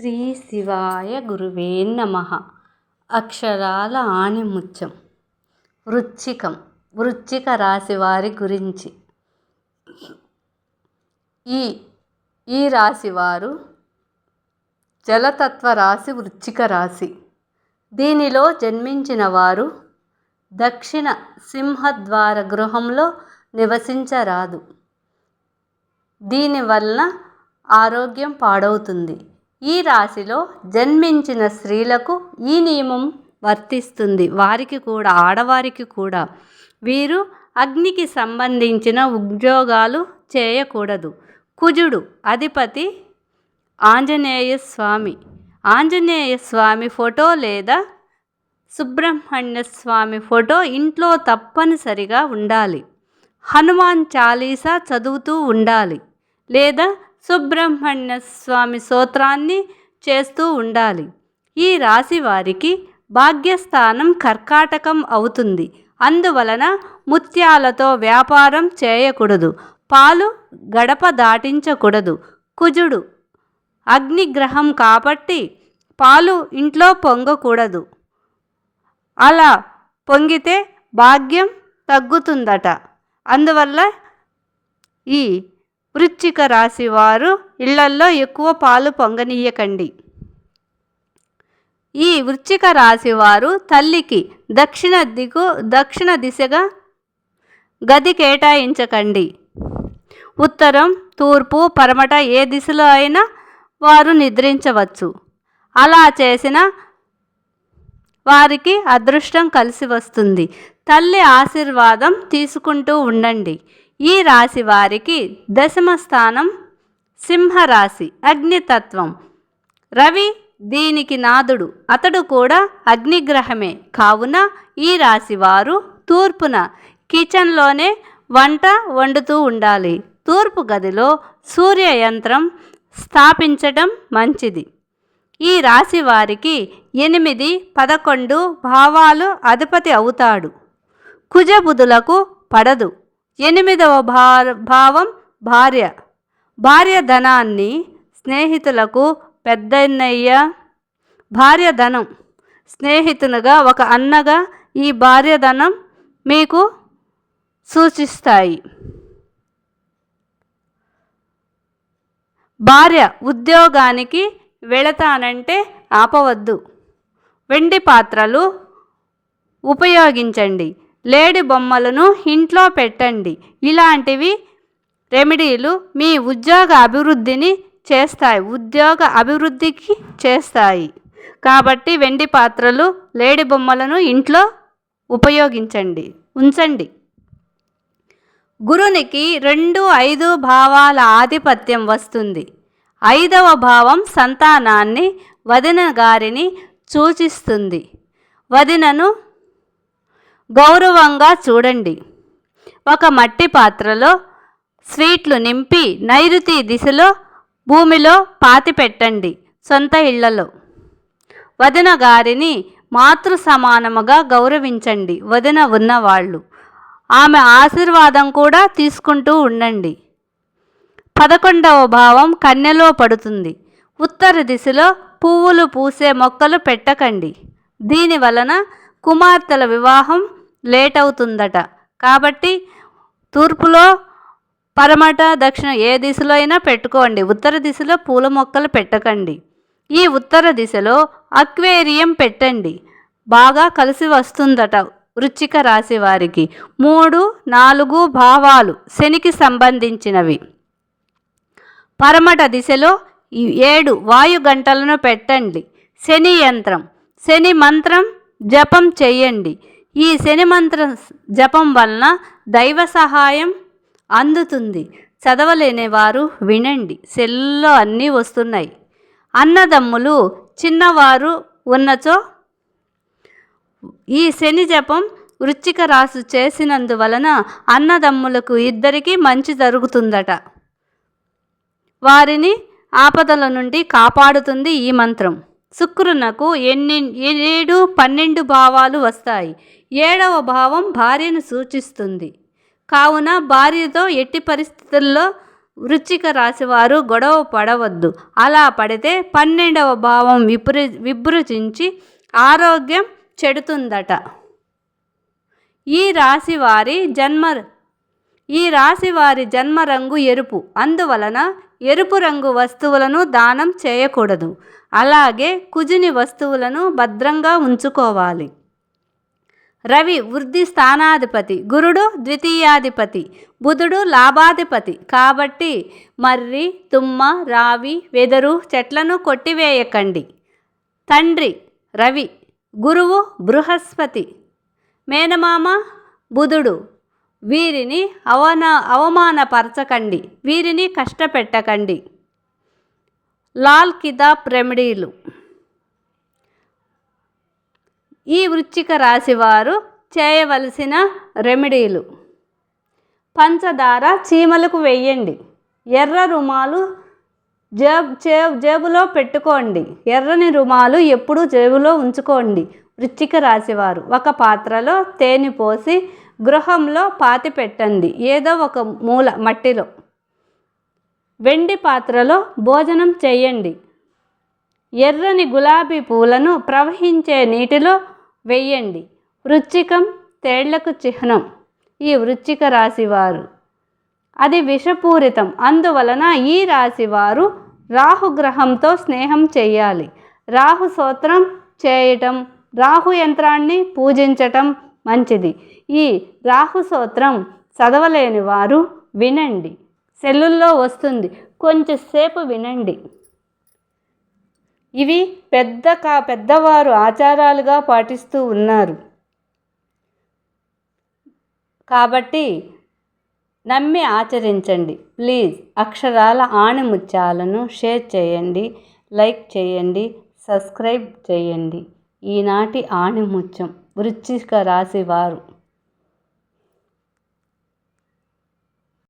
శ్రీ శివాయ గురువే నమ. అక్షరాల ఆణిముత్యం వృచ్చికం. వృచ్చిక రాశి వారి గురించి. ఈ ఈ రాశి వారు జలతత్వ రాశి వృచ్చిక రాశి. దీనిలో జన్మించిన వారు దక్షిణ సింహద్వార గృహంలో నివసించరాదు. దీనివలన ఆరోగ్యం పాడవుతుంది. ఈ రాశిలో జన్మించిన స్త్రీలకు ఈ నియమం వర్తిస్తుంది. వారికి కూడా ఆడవారికి కూడా. వీరు అగ్నికి సంబంధించిన ఉద్యోగాలు చేయకూడదు. కుజుడు అధిపతి ఆంజనేయ స్వామి. ఆంజనేయ స్వామి ఫోటో లేదా సుబ్రహ్మణ్య స్వామి ఫోటో ఇంట్లో తప్పనిసరిగా ఉండాలి. హనుమాన్ చాలీసా చదువుతూ ఉండాలి. లేదా సుబ్రహ్మణ్య స్వామి స్తోత్రాన్ని చేస్తూ ఉండాలి. ఈ రాశి వారికి భాగ్యస్థానం కర్కాటకం అవుతుంది. అందువలన ముత్యాలతో వ్యాపారం చేయకూడదు. పాలు గడప దాటించకూడదు. కుజుడు అగ్నిగ్రహం కాబట్టి పాలు ఇంట్లో పొంగకూడదు. అలా పొంగితే భాగ్యం తగ్గుతుందట. అందువల్ల ఈ వృచ్చిక రాశి వారు ఇళ్ళల్లో ఎక్కువ పాలు పొంగనీయకండి. ఈ వృచ్చిక రాశి వారు తల్లికి దక్షిణ దిగు దక్షిణ దిశగా గది కేటాయించకండి. ఉత్తరం తూర్పు పరమట ఏ దిశలో అయినా వారు నిద్రించవచ్చు. అలా చేసిన వారికి అదృష్టం కలిసి వస్తుంది. తల్లి ఆశీర్వాదం తీసుకుంటూ ఉండండి. ఈ రాశి వారికి దశమ స్థానం సింహరాశి అగ్నితత్వం. రవి దీనికి నాదుడు అతడు కూడా అగ్నిగ్రహమే. కావున ఈ రాశి వారు తూర్పున కిచెన్లోనే వంట వండుతూ ఉండాలి. తూర్పు గదిలో సూర్య యంత్రం స్థాపించటం మంచిది. ఈ రాశి వారికి ఎనిమిది పదకొండు భావాలు అధిపతి అవుతాడు. కుజబుధులకు పడదు. ఎనిమిదవ భా భావం భార్య. భార్య ధనాన్ని స్నేహితులకు పెద్దన్నయ్య. భార్య ధనం స్నేహితునిగా ఒక అన్నగా ఈ భార్య ధనం మీకు సూచిస్తాయి. భార్య ఉద్యోగానికి వెళతానంటే ఆపవద్దు. వెండి పాత్రలు ఉపయోగించండి. లేడి బొమ్మలను ఇంట్లో పెట్టండి. ఇలాంటివి రెమెడీలు మీ ఉద్యోగ అభివృద్ధిని చేస్తాయి. ఉద్యోగ అభివృద్ధికి చేస్తాయి. కాబట్టి వెండి పాత్రలు లేడి బొమ్మలను ఇంట్లో ఉపయోగించండి. ఉంచండి. గురునికి రెండు ఐదు భావాల ఆధిపత్యం వస్తుంది. ఐదవ భావం సంతానాన్ని వదిన గారిని సూచిస్తుంది. వదినను గౌరవంగా చూడండి. ఒక మట్టి పాత్రలో స్వీట్లు నింపి నైరుతి దిశలో భూమిలో పాతి పెట్టండి సొంత ఇళ్ళలో. వదిన గారిని మాతృ సమానముగా గౌరవించండి వదిన ఉన్నవాళ్ళు. ఆమె ఆశీర్వాదం కూడా తీసుకుంటూ ఉండండి. పదకొండవ భావం కన్యలో పడుతుంది. ఉత్తర దిశలో పువ్వులు పూసే మొక్కలు పెట్టకండి. దీని వలన కుమార్తెల వివాహం లేట్ అవుతుందట కాబట్టి తూర్పులో పరమట దక్షిణ ఏ దిశలో అయినా పెట్టుకోండి. ఉత్తర దిశలో పూల మొక్కలు పెట్టకండి. ఈ ఉత్తర దిశలో అక్వేరియం పెట్టండి. బాగా కలిసి వస్తుందట వృచ్చిక రాశి వారికి. మూడు నాలుగు భావాలు శనికి సంబంధించినవి. పరమట దిశలో ఏడు వాయు గంటలను పెట్టండి. శని యంత్రం. శని మంత్రం జపం చేయండి. ఈ శని మంత్ర జపం వలన దైవ సహాయం అందుతుంది. చదవలేని వారు వినండి. సెల్లో అన్నీ వస్తున్నాయి. అన్నదమ్ములు చిన్నవారు ఉన్నచో ఈ శని జపం వృచ్చిక రాసు చేసినందువలన అన్నదమ్ములకు ఇద్దరికీ మంచి జరుగుతుందట. వారిని ఆపదల నుండి కాపాడుతుంది ఈ మంత్రం. శుక్రునకు ఎన్ని ఏడు పన్నెండు భావాలు వస్తాయి. ఏడవ భావం భార్యను సూచిస్తుంది. కావున భార్యతో ఎట్టి పరిస్థితుల్లో వృచ్చిక రాశివారు గొడవ పడవద్దు. అలా పడితే పన్నెండవ భావం విపృ విభృజించి ఆరోగ్యం చెడుతుందట. ఈ రాశి వారి జన్మ ఈ రాశి వారి జన్మ రంగు ఎరుపు. అందువలన ఎరుపు రంగు వస్తువులను దానం చేయకూడదు. అలాగే కుజుని వస్తువులను భద్రంగా ఉంచుకోవాలి. రవి వృద్ధి స్థానాధిపతి గురుడు ద్వితీయాధిపతి బుధుడు లాభాధిపతి. కాబట్టి మర్రి తుమ్మ రావి వెదరు చెట్లను కొట్టివేయకండి. తండ్రి రవి గురువు బృహస్పతి. మేనమామ బుధుడు వీరిని అవన అవమానపరచకండి. వీరిని కష్టపెట్టకండి. లాల్ కితాబ్ రెమెడీలు ఈ వృచ్చిక రాశి వారు చేయవలసిన రెమెడీలు. పంచదార చీమలకు వెయ్యండి ఎర్ర రుమాలు జేబ్ జేబు జేబులో పెట్టుకోండి. ఎర్రని రుమాలు ఎప్పుడూ జేబులో ఉంచుకోండి. వృచ్చిక రాశివారు ఒక పాత్రలో తేనె పోసి గృహంలో పాతి పెట్టండి. ఏదో ఒక మూల మట్టిలో. వెండి పాత్రలో భోజనం చేయండి. ఎర్రని గులాబీ పూలను ప్రవహించే నీటిలో వెయ్యండి వృచ్చికం తేళ్ళకు చిహ్నం. ఈ వృచ్చిక రాశివారు. అది విషపూరితం. అందువలన ఈ రాశివారు రాహుగ్రహంతో స్నేహం చేయాలి. రాహు సూత్రం చేయటం రాహు యంత్రాన్ని పూజించటం మంచిది. ఈ రాహు సూత్రం చదవలేని వారు వినండి. సెల్లుల్లో వస్తుంది. కొంచెంసేపు వినండి. ఇవి పెద్ద కా పెద్దవారు ఆచారాలుగా పాటిస్తూ ఉన్నారు. కాబట్టి నమ్మి ఆచరించండి. ప్లీజ్ అక్షరాల ఆణిముత్యాలను షేర్ చేయండి లైక్ చేయండి సబ్స్క్రైబ్ చేయండి. ఈనాటి ఆణిముత్యం. వృశ్చిక రాశి వారు